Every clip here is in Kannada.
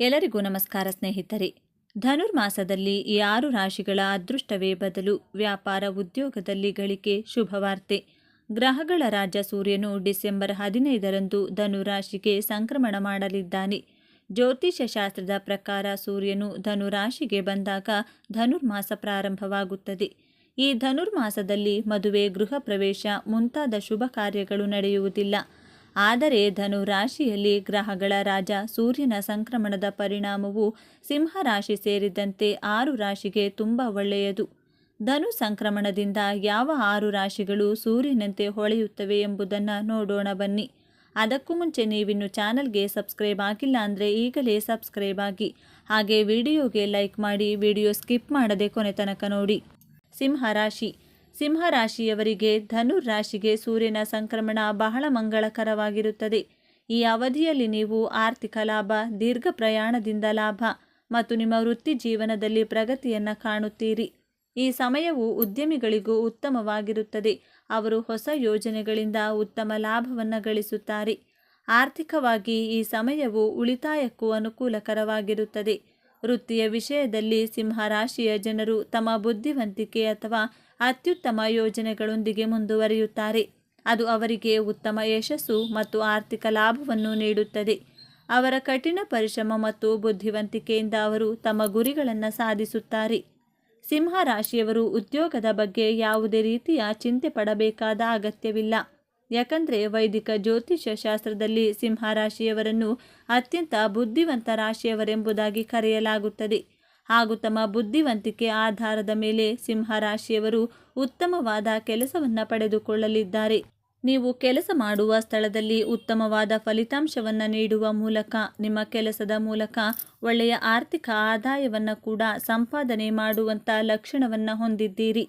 ಎಲ್ಲರಿಗೂ ನಮಸ್ಕಾರ ಸ್ನೇಹಿತರೆ. ಧನುರ್ಮಾಸದಲ್ಲಿ ಈ ಆರು ರಾಶಿಗಳ ಅದೃಷ್ಟವೇ ಬದಲು ವ್ಯಾಪಾರ, ಉದ್ಯೋಗದಲ್ಲಿ ಗಳಿಕೆ, ಶುಭವಾರ್ತೆ. ಗ್ರಹಗಳ ರಾಜ ಸೂರ್ಯನು ಡಿಸೆಂಬರ್ ಹದಿನೈದರಂದು ಧನು ರಾಶಿಗೆ ಸಂಕ್ರಮಣ ಮಾಡಲಿದ್ದಾನೆ. ಜ್ಯೋತಿಷ್ಯ ಶಾಸ್ತ್ರದ ಪ್ರಕಾರ ಸೂರ್ಯನು ಧನು ರಾಶಿಗೆ ಬಂದಾಗ ಧನುರ್ಮಾಸ ಪ್ರಾರಂಭವಾಗುತ್ತದೆ. ಈ ಧನುರ್ಮಾಸದಲ್ಲಿ ಮದುವೆ, ಗೃಹ ಪ್ರವೇಶ ಮುಂತಾದ ಶುಭ ಕಾರ್ಯಗಳು ನಡೆಯುವುದಿಲ್ಲ. ಆದರೆ ಧನು ರಾಶಿಯಲ್ಲಿ ಗ್ರಹಗಳ ರಾಜ ಸೂರ್ಯನ ಸಂಕ್ರಮಣದ ಪರಿಣಾಮವು ಸಿಂಹ ರಾಶಿ ಸೇರಿದಂತೆ ಆರು ರಾಶಿಗೆ ತುಂಬ ಒಳ್ಳೆಯದು. ಧನು ಸಂಕ್ರಮಣದಿಂದ ಯಾವ ಆರು ರಾಶಿಗಳು ಸೂರ್ಯನಂತೆ ಹೊಳೆಯುತ್ತವೆ ಎಂಬುದನ್ನು ನೋಡೋಣ ಬನ್ನಿ. ಅದಕ್ಕೂ ಮುಂಚೆ ನೀವಿನ್ನು ಚಾನಲ್ಗೆ ಸಬ್ಸ್ಕ್ರೈಬ್ ಆಗಿಲ್ಲ ಅಂದರೆ ಈಗಲೇ ಸಬ್ಸ್ಕ್ರೈಬ್ ಆಗಿ. ಹಾಗೆ ವಿಡಿಯೋಗೆ ಲೈಕ್ ಮಾಡಿ ವಿಡಿಯೋ ಸ್ಕಿಪ್ ಮಾಡದೆ ಕೊನೆ ತನಕ ನೋಡಿ. ಸಿಂಹ ರಾಶಿ ಸಿಂಹ ರಾಶಿಯವರಿಗೆ ಧನು ರಾಶಿಗೆ ಸೂರ್ಯನ ಸಂಕ್ರಮಣ ಬಹಳ ಮಂಗಳಕರವಾಗಿರುತ್ತದೆ. ಈ ಅವಧಿಯಲ್ಲಿ ನೀವು ಆರ್ಥಿಕ ಲಾಭ, ದೀರ್ಘ ಪ್ರಯಾಣದಿಂದ ಲಾಭ ಮತ್ತು ನಿಮ್ಮ ವೃತ್ತಿ ಜೀವನದಲ್ಲಿ ಪ್ರಗತಿಯನ್ನು ಕಾಣುತ್ತೀರಿ. ಈ ಸಮಯವು ಉದ್ಯಮಿಗಳಿಗೂ ಉತ್ತಮವಾಗಿರುತ್ತದೆ. ಅವರು ಹೊಸ ಯೋಜನೆಗಳಿಂದ ಉತ್ತಮ ಲಾಭವನ್ನು ಗಳಿಸುತ್ತಾರೆ. ಆರ್ಥಿಕವಾಗಿ ಈ ಸಮಯವು ಉಳಿತಾಯಕ್ಕೂ ಅನುಕೂಲಕರವಾಗಿರುತ್ತದೆ. ವೃತ್ತಿಯ ವಿಷಯದಲ್ಲಿ ಸಿಂಹ ರಾಶಿಯ ಜನರು ತಮ್ಮ ಬುದ್ಧಿವಂತಿಕೆ ಅಥವಾ ಅತ್ಯುತ್ತಮ ಯೋಜನೆಗಳೊಂದಿಗೆ ಮುಂದುವರಿಯುತ್ತಾರೆ. ಅದು ಅವರಿಗೆ ಉತ್ತಮ ಯಶಸ್ಸು ಮತ್ತು ಆರ್ಥಿಕ ಲಾಭವನ್ನು ನೀಡುತ್ತದೆ. ಅವರ ಕಠಿಣ ಪರಿಶ್ರಮ ಮತ್ತು ಬುದ್ಧಿವಂತಿಕೆಯಿಂದ ಅವರು ತಮ್ಮ ಗುರಿಗಳನ್ನು ಸಾಧಿಸುತ್ತಾರೆ. ಸಿಂಹ ರಾಶಿಯವರು ಉದ್ಯೋಗದ ಬಗ್ಗೆ ಯಾವುದೇ ರೀತಿಯ ಚಿಂತೆ ಪಡಬೇಕಾದ ಅಗತ್ಯವಿಲ್ಲ. ಯಾಕಂದರೆ ವೈದಿಕ ಜ್ಯೋತಿಷ್ಯ ಶಾಸ್ತ್ರದಲ್ಲಿ ಸಿಂಹ ರಾಶಿಯವರನ್ನು ಅತ್ಯಂತ ಬುದ್ಧಿವಂತ ರಾಶಿಯವರೆಂಬುದಾಗಿ ಕರೆಯಲಾಗುತ್ತದೆ. ಹಾಗೂ ತಮ್ಮ ಬುದ್ಧಿವಂತಿಕೆ ಆಧಾರದ ಮೇಲೆ ಸಿಂಹ ರಾಶಿಯವರು ಉತ್ತಮವಾದ ಕೆಲಸವನ್ನು ಪಡೆದುಕೊಳ್ಳಲಿದ್ದಾರೆ. ನೀವು ಕೆಲಸ ಮಾಡುವ ಸ್ಥಳದಲ್ಲಿ ಉತ್ತಮವಾದ ಫಲಿತಾಂಶವನ್ನು ನೀಡುವ ಮೂಲಕ, ನಿಮ್ಮ ಕೆಲಸದ ಮೂಲಕ ಒಳ್ಳೆಯ ಆರ್ಥಿಕ ಆದಾಯವನ್ನು ಕೂಡ ಸಂಪಾದನೆ ಮಾಡುವಂಥ ಲಕ್ಷಣವನ್ನು ಹೊಂದಿದ್ದೀರಿ.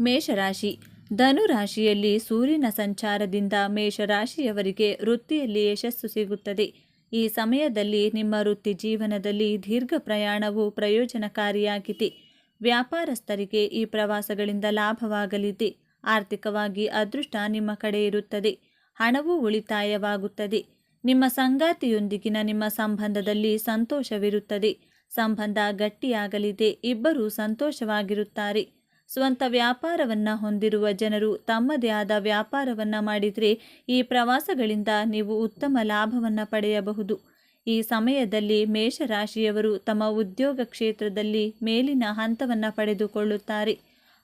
ಮೇಷರಾಶಿ. ಧನುರಾಶಿಯಲ್ಲಿ ಸೂರ್ಯನ ಸಂಚಾರದಿಂದ ಮೇಷರಾಶಿಯವರಿಗೆ ವೃತ್ತಿಯಲ್ಲಿ ಯಶಸ್ಸು ಸಿಗುತ್ತದೆ. ಈ ಸಮಯದಲ್ಲಿ ನಿಮ್ಮ ವೃತ್ತಿ ಜೀವನದಲ್ಲಿ ದೀರ್ಘ ಪ್ರಯಾಣವು ಪ್ರಯೋಜನಕಾರಿಯಾಗಿದೆ. ವ್ಯಾಪಾರಸ್ಥರಿಗೆ ಈ ಪ್ರವಾಸಗಳಿಂದ ಲಾಭವಾಗಲಿದೆ. ಆರ್ಥಿಕವಾಗಿ ಅದೃಷ್ಟ ನಿಮ್ಮ ಕಡೆ ಇರುತ್ತದೆ. ಹಣವು ಉಳಿತಾಯವಾಗುತ್ತದೆ. ನಿಮ್ಮ ಸಂಗಾತಿಯೊಂದಿಗಿನ ನಿಮ್ಮ ಸಂಬಂಧದಲ್ಲಿ ಸಂತೋಷವಿರುತ್ತದೆ. ಸಂಬಂಧ ಗಟ್ಟಿಯಾಗಲಿದೆ. ಇಬ್ಬರೂ ಸಂತೋಷವಾಗಿರುತ್ತಾರೆ. ಸ್ವಂತ ವ್ಯಾಪಾರವನ್ನು ಹೊಂದಿರುವ ಜನರು ತಮ್ಮದೇ ಆದ ವ್ಯಾಪಾರವನ್ನು ಮಾಡಿದರೆ ಈ ಪ್ರವಾಸಗಳಿಂದ ನೀವು ಉತ್ತಮ ಲಾಭವನ್ನು ಪಡೆಯಬಹುದು. ಈ ಸಮಯದಲ್ಲಿ ಮೇಷರಾಶಿಯವರು ತಮ್ಮ ಉದ್ಯೋಗ ಕ್ಷೇತ್ರದಲ್ಲಿ ಮೇಲಿನ ಹಂತವನ್ನು ಪಡೆದುಕೊಳ್ಳುತ್ತಾರೆ.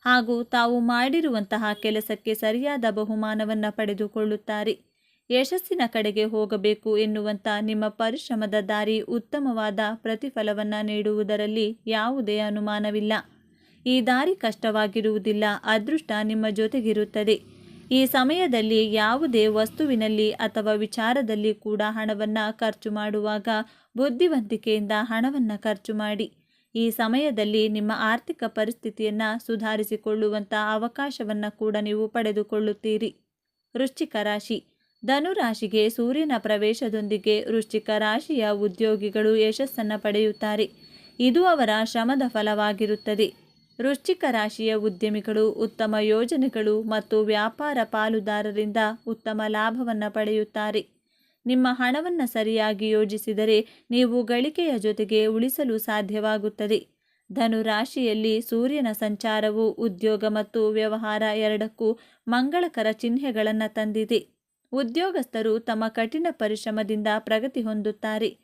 ಹಾಗೂ ತಾವು ಮಾಡಿರುವಂತಹ ಕೆಲಸಕ್ಕೆ ಸರಿಯಾದ ಬಹುಮಾನವನ್ನು ಪಡೆದುಕೊಳ್ಳುತ್ತಾರೆ. ಯಶಸ್ಸಿನ ಕಡೆಗೆ ಹೋಗಬೇಕು ಎನ್ನುವಂಥ ನಿಮ್ಮ ಪರಿಶ್ರಮದ ದಾರಿ ಉತ್ತಮವಾದ ಪ್ರತಿಫಲವನ್ನು ನೀಡುವುದರಲ್ಲಿ ಯಾವುದೇ ಅನುಮಾನವಿಲ್ಲ. ಈ ದಾರಿ ಕಷ್ಟವಾಗಿರುವುದಿಲ್ಲ, ಅದೃಷ್ಟ ನಿಮ್ಮ ಜೊತೆಗಿರುತ್ತದೆ. ಈ ಸಮಯದಲ್ಲಿ ಯಾವುದೇ ವಸ್ತುವಿನಲ್ಲಿ ಅಥವಾ ವಿಚಾರದಲ್ಲಿ ಕೂಡ ಹಣವನ್ನು ಖರ್ಚು ಮಾಡುವಾಗ ಬುದ್ಧಿವಂತಿಕೆಯಿಂದ ಹಣವನ್ನು ಖರ್ಚು ಮಾಡಿ. ಈ ಸಮಯದಲ್ಲಿ ನಿಮ್ಮ ಆರ್ಥಿಕ ಪರಿಸ್ಥಿತಿಯನ್ನು ಸುಧಾರಿಸಿಕೊಳ್ಳುವಂಥ ಅವಕಾಶವನ್ನು ಕೂಡ ನೀವು ಪಡೆದುಕೊಳ್ಳುತ್ತೀರಿ. ವೃಶ್ಚಿಕ ರಾಶಿ. ಧನುರಾಶಿಗೆ ಸೂರ್ಯನ ಪ್ರವೇಶದೊಂದಿಗೆ ವೃಶ್ಚಿಕ ರಾಶಿಯ ಉದ್ಯೋಗಿಗಳು ಯಶಸ್ಸನ್ನು ಪಡೆಯುತ್ತಾರೆ. ಇದು ಅವರ ಶ್ರಮದ ಫಲವಾಗಿರುತ್ತದೆ. ವೃಶ್ಚಿಕ ರಾಶಿಯ ಉದ್ಯಮಿಗಳು, ಉತ್ತಮ ಯೋಜನೆಗಳು ಮತ್ತು ವ್ಯಾಪಾರ ಪಾಲುದಾರರಿಂದ ಉತ್ತಮ ಲಾಭವನ್ನು ಪಡೆಯುತ್ತಾರೆ. ನಿಮ್ಮ ಹಣವನ್ನು ಸರಿಯಾಗಿ ಯೋಜಿಸಿದರೆ ನೀವು ಗಳಿಕೆಯ ಜೊತೆಗೆ ಉಳಿಸಲು ಸಾಧ್ಯವಾಗುತ್ತದೆ. ಧನು ರಾಶಿಯಲ್ಲಿ ಸೂರ್ಯನ ಸಂಚಾರವು ಉದ್ಯೋಗ ಮತ್ತು ವ್ಯವಹಾರ ಎರಡಕ್ಕೂ ಮಂಗಳಕರ ಚಿಹ್ನೆಗಳನ್ನು ತಂದಿದೆ. ಉದ್ಯೋಗಸ್ಥರು ತಮ್ಮ ಕಠಿಣ ಪರಿಶ್ರಮದಿಂದ ಪ್ರಗತಿ ಹೊಂದುತ್ತಾರೆ.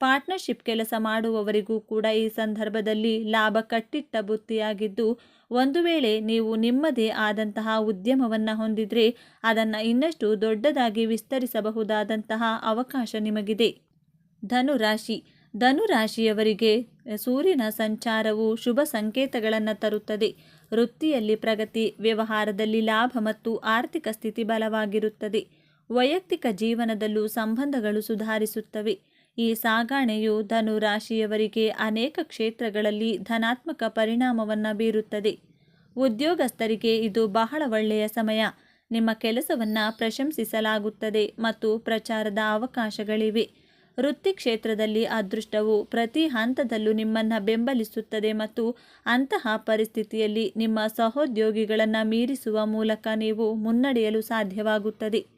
ಪಾರ್ಟ್ನರ್ಶಿಪ್ ಕೆಲಸ ಮಾಡುವವರಿಗೂ ಕೂಡ ಈ ಸಂದರ್ಭದಲ್ಲಿ ಲಾಭ ಕಟ್ಟಿಟ್ಟ ಬುತ್ತಿಯಾಗಿದ್ದು, ಒಂದು ವೇಳೆ ನೀವು ನಿಮ್ಮದೇ ಆದಂತಹ ಉದ್ಯಮವನ್ನು ಹೊಂದಿದರೆ ಅದನ್ನು ಇನ್ನಷ್ಟು ದೊಡ್ಡದಾಗಿ ವಿಸ್ತರಿಸಬಹುದಾದಂತಹ ಅವಕಾಶ ನಿಮಗಿದೆ. ಧನುರಾಶಿ. ಧನುರಾಶಿಯವರಿಗೆ ಧನು ರಾಶಿಯವರಿಗೆ ಸೂರ್ಯನ ಸಂಚಾರವು ಶುಭ ಸಂಕೇತಗಳನ್ನು ತರುತ್ತದೆ. ವೃತ್ತಿಯಲ್ಲಿ ಪ್ರಗತಿ, ವ್ಯವಹಾರದಲ್ಲಿ ಲಾಭ ಮತ್ತು ಆರ್ಥಿಕ ಸ್ಥಿತಿ ಬಲವಾಗಿರುತ್ತದೆ. ವೈಯಕ್ತಿಕ ಜೀವನದಲ್ಲೂ ಸಂಬಂಧಗಳು ಸುಧಾರಿಸುತ್ತವೆ. ಈ ಸಾಗಾಣೆಯು ಧನು ರಾಶಿಯವರಿಗೆ ಅನೇಕ ಕ್ಷೇತ್ರಗಳಲ್ಲಿ ಧನಾತ್ಮಕ ಪರಿಣಾಮವನ್ನು ಬೀರುತ್ತದೆ. ಉದ್ಯೋಗಸ್ಥರಿಗೆ ಇದು ಬಹಳ ಒಳ್ಳೆಯ ಸಮಯ. ನಿಮ್ಮ ಕೆಲಸವನ್ನು ಪ್ರಶಂಸಿಸಲಾಗುತ್ತದೆ ಮತ್ತು ಪ್ರಚಾರದ ಅವಕಾಶಗಳಿವೆ. ವೃತ್ತಿ ಕ್ಷೇತ್ರದಲ್ಲಿ ಅದೃಷ್ಟವು ಪ್ರತಿ ಹಂತದಲ್ಲೂ ನಿಮ್ಮನ್ನು ಬೆಂಬಲಿಸುತ್ತದೆ ಮತ್ತು ಅಂತಹ ಪರಿಸ್ಥಿತಿಯಲ್ಲಿ ನಿಮ್ಮ ಸಹೋದ್ಯೋಗಿಗಳನ್ನು ಮೀರಿಸುವ ಮೂಲಕ ನೀವು ಮುನ್ನಡೆಯಲು ಸಾಧ್ಯವಾಗುತ್ತದೆ.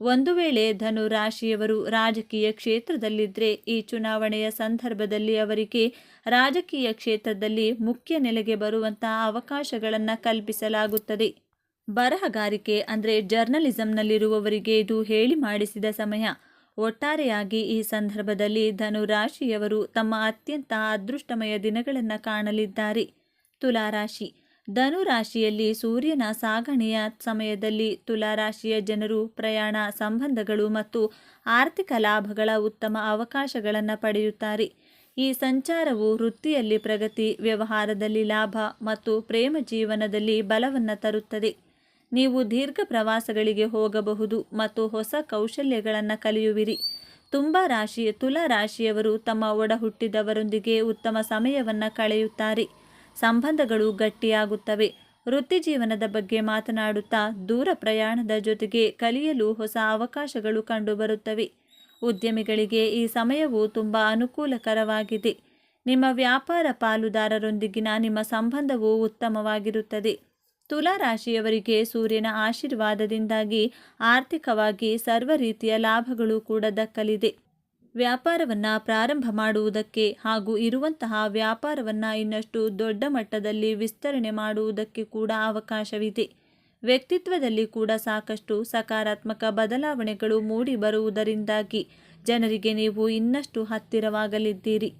ಒಂದು ವೇಳೆ ಧನು ರಾಶಿಯವರು ರಾಜಕೀಯ ಕ್ಷೇತ್ರದಲ್ಲಿದ್ದರೆ ಈ ಚುನಾವಣೆಯ ಸಂದರ್ಭದಲ್ಲಿ ಅವರಿಗೆ ರಾಜಕೀಯ ಕ್ಷೇತ್ರದಲ್ಲಿ ಮುಖ್ಯ ನೆಲೆಗೆ ಬರುವಂತಹ ಅವಕಾಶಗಳನ್ನು ಕಲ್ಪಿಸಲಾಗುತ್ತದೆ. ಬರಹಗಾರಿಕೆ ಅಂದರೆ ಜರ್ನಲಿಸಂನಲ್ಲಿರುವವರಿಗೆ ಇದು ಹೇಳಿ ಮಾಡಿಸಿದ ಸಮಯ. ಒಟ್ಟಾರೆಯಾಗಿ ಈ ಸಂದರ್ಭದಲ್ಲಿ ಧನು ರಾಶಿಯವರು ತಮ್ಮ ಅತ್ಯಂತ ಅದೃಷ್ಟಮಯ ದಿನಗಳನ್ನು ಕಾಣಲಿದ್ದಾರೆ. ತುಲಾರಾಶಿ. ಧನು ರಾಶಿಯಲ್ಲಿ ಸೂರ್ಯನ ಸಾಗಣೆಯ ಸಮಯದಲ್ಲಿ ತುಲಾರಾಶಿಯ ಜನರು ಪ್ರಯಾಣ ಸಂಬಂಧಗಳು ಮತ್ತು ಆರ್ಥಿಕ ಲಾಭಗಳ ಉತ್ತಮ ಅವಕಾಶಗಳನ್ನು ಪಡೆಯುತ್ತಾರೆ. ಈ ಸಂಚಾರವು ವೃತ್ತಿಯಲ್ಲಿ ಪ್ರಗತಿ, ವ್ಯವಹಾರದಲ್ಲಿ ಲಾಭ ಮತ್ತು ಪ್ರೇಮ ಜೀವನದಲ್ಲಿ ಬಲವನ್ನು ತರುತ್ತದೆ. ನೀವು ದೀರ್ಘ ಪ್ರವಾಸಗಳಿಗೆ ಹೋಗಬಹುದು ಮತ್ತು ಹೊಸ ಕೌಶಲ್ಯಗಳನ್ನು ಕಲಿಯುವಿರಿ. ತುಂಬ ರಾಶಿ ತುಲಾ ರಾಶಿಯವರು ತಮ್ಮ ಒಡಹುಟ್ಟಿದವರೊಂದಿಗೆ ಉತ್ತಮ ಸಮಯವನ್ನು ಕಳೆಯುತ್ತಾರೆ. ಸಂಬಂಧಗಳು ಗಟ್ಟಿಯಾಗುತ್ತವೆ. ವೃತ್ತಿ ಜೀವನದ ಬಗ್ಗೆ ಮಾತನಾಡುತ್ತಾ ದೂರ ಪ್ರಯಾಣದ ಜೊತೆಗೆ ಕಲಿಯಲು ಹೊಸ ಅವಕಾಶಗಳು ಕಂಡುಬರುತ್ತವೆ. ಉದ್ಯಮಿಗಳಿಗೆ ಈ ಸಮಯವು ತುಂಬ ಅನುಕೂಲಕರವಾಗಿದೆ. ನಿಮ್ಮ ವ್ಯಾಪಾರ ಪಾಲುದಾರರೊಂದಿಗಿನ ನಿಮ್ಮ ಸಂಬಂಧವು ಉತ್ತಮವಾಗಿರುತ್ತದೆ. ತುಲಾ ರಾಶಿಯವರಿಗೆ ಸೂರ್ಯನ ಆಶೀರ್ವಾದದಿಂದಾಗಿ ಆರ್ಥಿಕವಾಗಿ ಸರ್ವ ರೀತಿಯ ಲಾಭಗಳು ಕೂಡ ದಕ್ಕಲಿದೆ. ವ್ಯಾಪಾರವನ್ನು ಪ್ರಾರಂಭ ಮಾಡುವುದಕ್ಕೆ ಹಾಗೂ ಇರುವಂತಹ ವ್ಯಾಪಾರವನ್ನು ಇನ್ನಷ್ಟು ದೊಡ್ಡ ಮಟ್ಟದಲ್ಲಿ ವಿಸ್ತರಣೆ ಮಾಡುವುದಕ್ಕೆ ಕೂಡ ಅವಕಾಶವಿದೆ. ವ್ಯಕ್ತಿತ್ವದಲ್ಲಿ ಕೂಡ ಸಾಕಷ್ಟು ಸಕಾರಾತ್ಮಕ ಬದಲಾವಣೆಗಳು ಮೂಡಿ ಬರುವುದರಿಂದಾಗಿ ಜನರಿಗೆ ನೀವು ಇನ್ನಷ್ಟು ಹತ್ತಿರವಾಗಲಿದ್ದೀರಿ.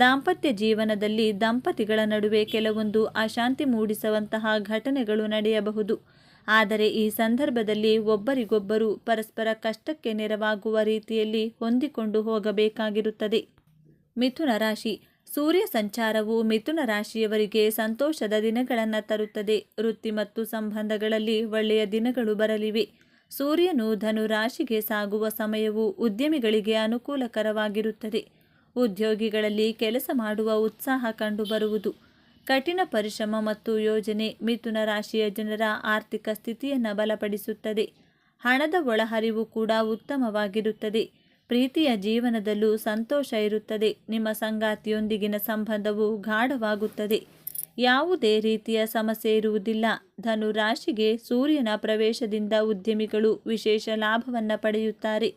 ದಾಂಪತ್ಯ ಜೀವನದಲ್ಲಿ ದಂಪತಿಗಳ ನಡುವೆ ಕೆಲವೊಂದು ಅಶಾಂತಿ ಮೂಡಿಸುವಂತಹ ಘಟನೆಗಳು ನಡೆಯಬಹುದು. ಆದರೆ ಈ ಸಂದರ್ಭದಲ್ಲಿ ಒಬ್ಬರಿಗೊಬ್ಬರು ಪರಸ್ಪರ ಕಷ್ಟಕ್ಕೆ ನೆರವಾಗುವ ರೀತಿಯಲ್ಲಿ ಹೊಂದಿಕೊಂಡು ಹೋಗಬೇಕಾಗಿರುತ್ತದೆ. ಮಿಥುನ ರಾಶಿ. ಸೂರ್ಯ ಸಂಚಾರವು ಮಿಥುನ ರಾಶಿಯವರಿಗೆ ಸಂತೋಷದ ದಿನಗಳನ್ನು ತರುತ್ತದೆ. ವೃತ್ತಿ ಮತ್ತು ಸಂಬಂಧಗಳಲ್ಲಿ ಒಳ್ಳೆಯ ದಿನಗಳು ಬರಲಿವೆ. ಸೂರ್ಯನು ಧನು ರಾಶಿಗೆ ಸಾಗುವ ಸಮಯವು ಉದ್ಯಮಿಗಳಿಗೆ ಅನುಕೂಲಕರವಾಗಿರುತ್ತದೆ. ಉದ್ಯೋಗಿಗಳಲ್ಲಿ ಕೆಲಸ ಮಾಡುವ ಉತ್ಸಾಹ ಕಂಡುಬರುವುದು. ಕಠಿಣ ಪರಿಶ್ರಮ ಮತ್ತು ಯೋಜನೆ ಮಿಥುನ ರಾಶಿಯ ಜನರ ಆರ್ಥಿಕ ಸ್ಥಿತಿಯನ್ನು ಬಲಪಡಿಸುತ್ತದೆ. ಹಣದ ಒಳಹರಿವು ಕೂಡ ಉತ್ತಮವಾಗಿರುತ್ತದೆ. ಪ್ರೀತಿಯ ಜೀವನದಲ್ಲೂ ಸಂತೋಷ ಇರುತ್ತದೆ. ನಿಮ್ಮ ಸಂಗಾತಿಯೊಂದಿಗಿನ ಸಂಬಂಧವು ಗಾಢವಾಗುತ್ತದೆ. ಯಾವುದೇ ರೀತಿಯ ಸಮಸ್ಯೆ ಇರುವುದಿಲ್ಲ. ಧನು ರಾಶಿಗೆ ಸೂರ್ಯನ ಪ್ರವೇಶದಿಂದ ಉದ್ಯಮಿಗಳು ವಿಶೇಷ ಲಾಭವನ್ನು ಪಡೆಯುತ್ತಾರೆ.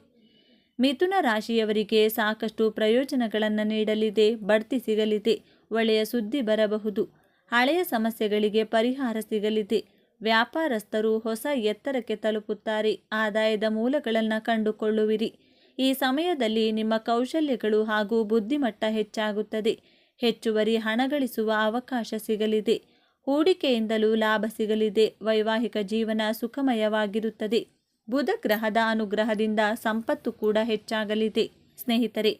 ಮಿಥುನ ರಾಶಿಯವರಿಗೆ ಸಾಕಷ್ಟು ಪ್ರಯೋಜನಗಳನ್ನು ನೀಡಲಿದೆ, ಬಡ್ತಿ ಸಿಗಲಿದೆ. ಒಳ್ಳೆಯ ಸುದ್ದಿ ಬರಬಹುದು. ಹಳೆಯ ಸಮಸ್ಯೆಗಳಿಗೆ ಪರಿಹಾರ ಸಿಗಲಿದೆ. ವ್ಯಾಪಾರಸ್ಥರು ಹೊಸ ಎತ್ತರಕ್ಕೆ ತಲುಪುತ್ತಾರೆ. ಆದಾಯದ ಮೂಲಗಳನ್ನು ಕಂಡುಕೊಳ್ಳುವಿರಿ. ಈ ಸಮಯದಲ್ಲಿ ನಿಮ್ಮ ಕೌಶಲ್ಯಗಳು ಹಾಗೂ ಬುದ್ಧಿಮಟ್ಟ ಹೆಚ್ಚಾಗುತ್ತದೆ. ಹೆಚ್ಚುವರಿ ಹಣ ಗಳಿಸುವ ಅವಕಾಶ ಸಿಗಲಿದೆ. ಹೂಡಿಕೆಯಿಂದಲೂ ಲಾಭ ಸಿಗಲಿದೆ. ವೈವಾಹಿಕ ಜೀವನ ಸುಖಮಯವಾಗಿರುತ್ತದೆ. ಬುಧ ಗ್ರಹದ ಅನುಗ್ರಹದಿಂದ ಸಂಪತ್ತು ಕೂಡ ಹೆಚ್ಚಾಗಲಿದೆ. ಸ್ನೇಹಿತರೆ